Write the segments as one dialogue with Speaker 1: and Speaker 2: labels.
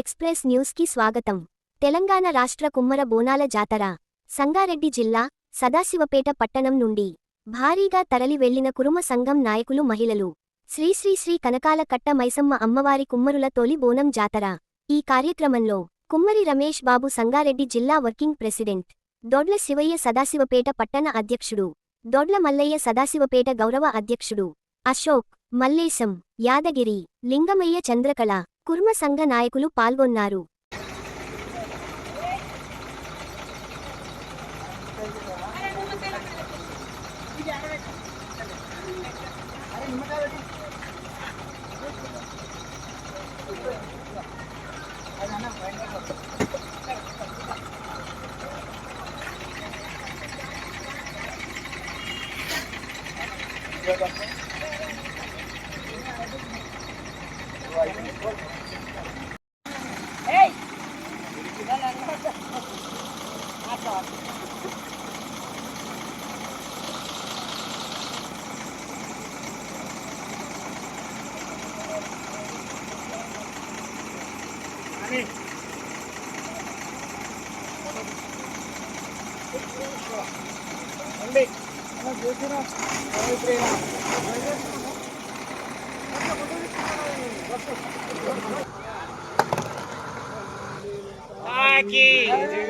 Speaker 1: Express న్యూస్కి స్వాగతం. తెలంగాణ రాష్ట్ర కుమ్మర బోనాల జాతర. సంగారెడ్డి జిల్లా సదాశివపేట పట్టణం నుండి భారీగా తరలి వెళ్ళిన కురుమ సంఘం నాయకులు మహిళలు. శ్రీశ్రీశ్రీ కనకాల కట్ట మైసమ్మ అమ్మవారి కుమ్మరుల తొలి బోనం జాతర. ఈ కార్యక్రమంలో కుమ్మరి రమేష్ బాబు సంగారెడ్డి జిల్లా వర్కింగ్ ప్రెసిడెంట్ దొడ్ల శివయ్య సదాశివపేట పట్టణ అధ్యక్షుడు దొడ్ల మల్లయ్య సదాశివపేట గౌరవ అధ్యక్షుడు అశోక్ మల్లేశం యాదగిరి లింగమయ్య చంద్రకళ కుర్మ సంఘ నాయకులు పాల్గొన్నారు.
Speaker 2: passar. Ali. అండి మనం చూసిన Aqui!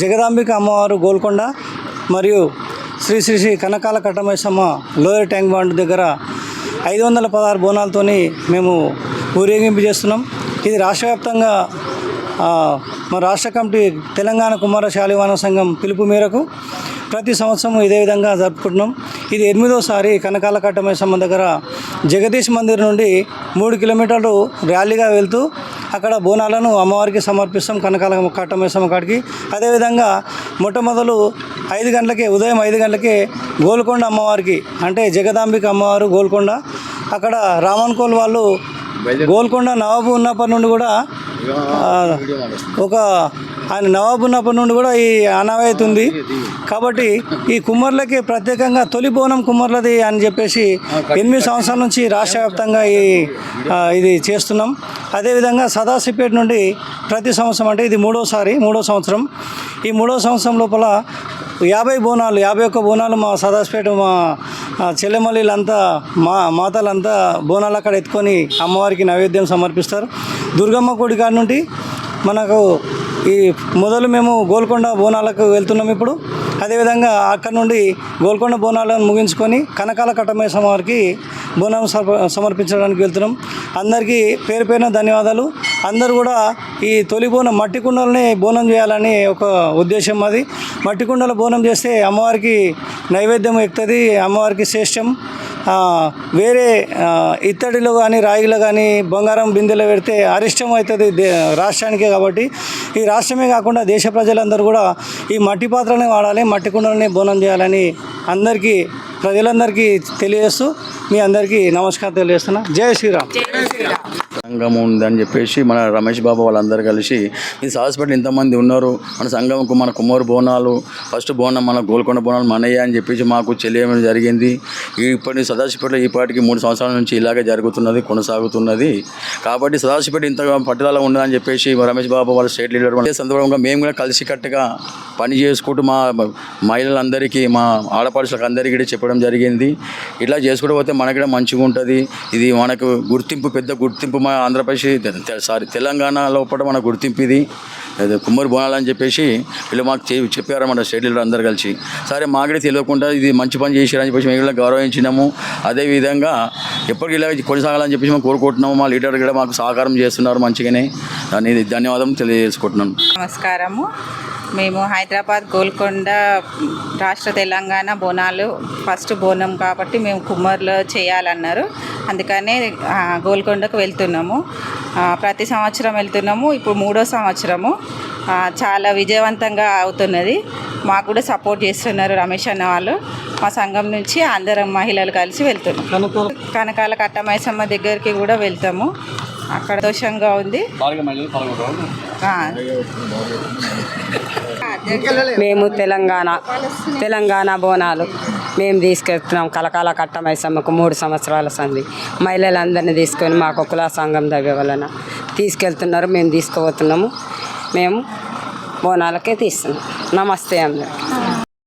Speaker 2: జగదాంబిక అమ్మవారు గోల్కొండ మరియు Sri Sri Sri Kanakala Kattamaisamma lower tank bund దగ్గర ఐదు వందల పదహారు బోనాలతోని మేము ఊరేగింపు చేస్తున్నాం. ఇది రాష్ట్ర వ్యాప్తంగా మా రాష్ట్ర కమిటీ తెలంగాణ కుమార శాలివాన సంఘం పిలుపు మేరకు ప్రతి సంవత్సరం ఇదే విధంగా జరుపుకుంటున్నాం. ఇది ఎనిమిదోసారి కనకాల కట్టమైసమ్మ దగ్గర జగదీష్ మందిర్ నుండి మూడు కిలోమీటర్లు ర్యాలీగా వెళ్తూ అక్కడ బోనాలను అమ్మవారికి సమర్పిస్తాం కనకాల కట్టమైసమ్మ కాడికి. అదేవిధంగా మొట్టమొదలు ఐదు గంటలకే ఉదయం ఐదు గంటలకే గోల్కొండ అమ్మవారికి అంటే జగదాంబిక అమ్మవారు గోల్కొండ అక్కడ రామన్కోల్ వాళ్ళు గోల్కొండ నవాబు ఉన్నప్పటి నుండి కూడా ఒక ఆయన నవాబు ఉన్నప్పటి నుండి కూడా ఈ ఆనవాయితీ ఉంది. కాబట్టి ఈ కుమ్మర్లకి ప్రత్యేకంగా తొలి బోనం కుమ్మర్లది అని చెప్పేసి ఎనిమిది సంవత్సరాల నుంచి రాష్ట్ర వ్యాప్తంగా ఈ ఇది చేస్తున్నాం. అదేవిధంగా సదాశివపేట నుండి ప్రతి సంవత్సరం అంటే ఇది మూడోసారి మూడో సంవత్సరం. ఈ మూడో సంవత్సరం లోపల యాభై బోనాలు యాభై ఒక్క బోనాలు మా సదాసిపేట మా చెల్లెమల్లిలంతా మా మాతలంతా బోనాలు అక్కడ ఎత్తుకొని అమ్మవారికి నైవేద్యం సమర్పిస్తారు. దుర్గమ్మ గుడి కాడ నుండి మనకు ఈ మొదలు మేము గోల్కొండ బోనాలకు వెళ్తున్నాం ఇప్పుడు. అదేవిధంగా అక్కడ నుండి గోల్కొండ బోనాలను ముగించుకొని కనకాల కట్టమేసం వారికి బోనం సమర్పించడానికి వెళ్తున్నాం. అందరికీ పేరు పేరున ధన్యవాదాలు. అందరూ కూడా ఈ తొలి బోనం మట్టి కుండలనే బోనం చేయాలని ఒక ఉద్దేశం అది మట్టి కుండల బోనం చేస్తే అమ్మవారికి నైవేద్యం ఎక్కుతుంది అమ్మవారికి శ్రేష్టం. వేరే ఇత్తడిలో కానీ రాయిలో కానీ బంగారం బిందెలో పెడితే అరిష్టం అవుతుంది దే రాష్ట్రానికే కాబట్టి. ఈ రాష్ట్రమే కాకుండా దేశ ప్రజలందరూ కూడా ఈ మట్టి పాత్రనే వాడాలి మట్టి కుండలనే బోనం చేయాలని అందరికీ ప్రజలందరికీ తెలియజేస్తూ మీ అందరికీ నమస్కారం తెలియజేస్తున్నా. జై శ్రీరామ్.
Speaker 3: సంఘం ఉందని చెప్పేసి మన రమేష్ బాబు వాళ్ళందరూ కలిసి ఈ హాస్పిటల్ ఇంతమంది ఉన్నారు. మన సంఘంకు మన కుమారు బోనాలు ఫస్ట్ బోనం మన గోల్కొండ బోనాలు మనయ్య అని చెప్పేసి మాకు తెలియడం జరిగింది. ఈ ఇప్పటి సదాశివపేట ఈ పాటికి మూడు సంవత్సరాల నుంచి ఇలాగే జరుగుతున్నది కొనసాగుతున్నది. కాబట్టి సదాశివపేట ఇంత పట్టుదల ఉండదని చెప్పేసి రమేష్ బాబు వాళ్ళ స్టేట్ లీడర్ అదే సందర్భంగా మేము కూడా కలిసికట్టుగా పని చేసుకుంటూ మా మహిళలందరికీ మా ఆడపడుచులకు అందరికీ కూడా చెప్పడం జరిగింది. ఇట్లా చేసుకుంటూ పోతే మనకి కూడా మంచిగా ఉంటుంది ఇది మనకు గుర్తింపు పెద్ద గుర్తింపు మా ఆంధ్రప్రదేశ్ సారీ తెలంగాణ లోపల మన గుర్తింపు ఇది. కుమ్మరి బోనాలు అని చెప్పేసి వీళ్ళు మాకు చె- చెప్పారు మన స్టేట్ లీడర్ అందరు కలిసి. సరే మాకు తెలియకుండా ఇది మంచి పని చేశారని చెప్పేసి మేము కూడా గౌరవించినాము. అదేవిధంగా ఎప్పటికీ ఇలా కొనసాగాలని చెప్పేసి మేము కోరుకుంటున్నాము. మా లీడర్ కూడా మాకు సహకారం చేస్తున్నారు మంచిగానే. దాన్ని ధన్యవాదం తెలియజేసుకుంటున్నాను.
Speaker 4: నమస్కారము. మేము హైదరాబాద్ గోల్కొండ రాష్ట్ర తెలంగాణ బోనాలు ఫస్ట్ బోనం కాబట్టి మేము కుమ్మర్లో చేయాలన్నారు. అందుకనే గోల్కొండకు వెళ్తున్నాము. ప్రతి సంవత్సరం వెళ్తున్నాము. ఇప్పుడు మూడో సంవత్సరము. చాలా విజయవంతంగా అవుతున్నది. మాకు కూడా సపోర్ట్ చేస్తున్నారు రమేష్ అన్న వాళ్ళు. మా సంఘం నుంచి అందరం మహిళలు కలిసి వెళ్తున్నాం. కనకాల కట్టమైసమ్మ దగ్గరికి కూడా వెళ్తాము. అక్కడ దోషంగా ఉంది. ఆ,
Speaker 5: మేము తెలంగాణ తెలంగాణ బోనాలు. మేము తీసుకెళ్తున్నాం కలకాల కట్టమైసమ్మకు మూడు సంవత్సరాల సంది మహిళలందరినీ తీసుకొని మాకు కులా సంఘం దగ్గర వలన తీసుకెళ్తున్నారు. మేము తీసుకుపోతున్నాము. మేము బోనాలకే తీస్తున్నాం. నమస్తే అందరికి.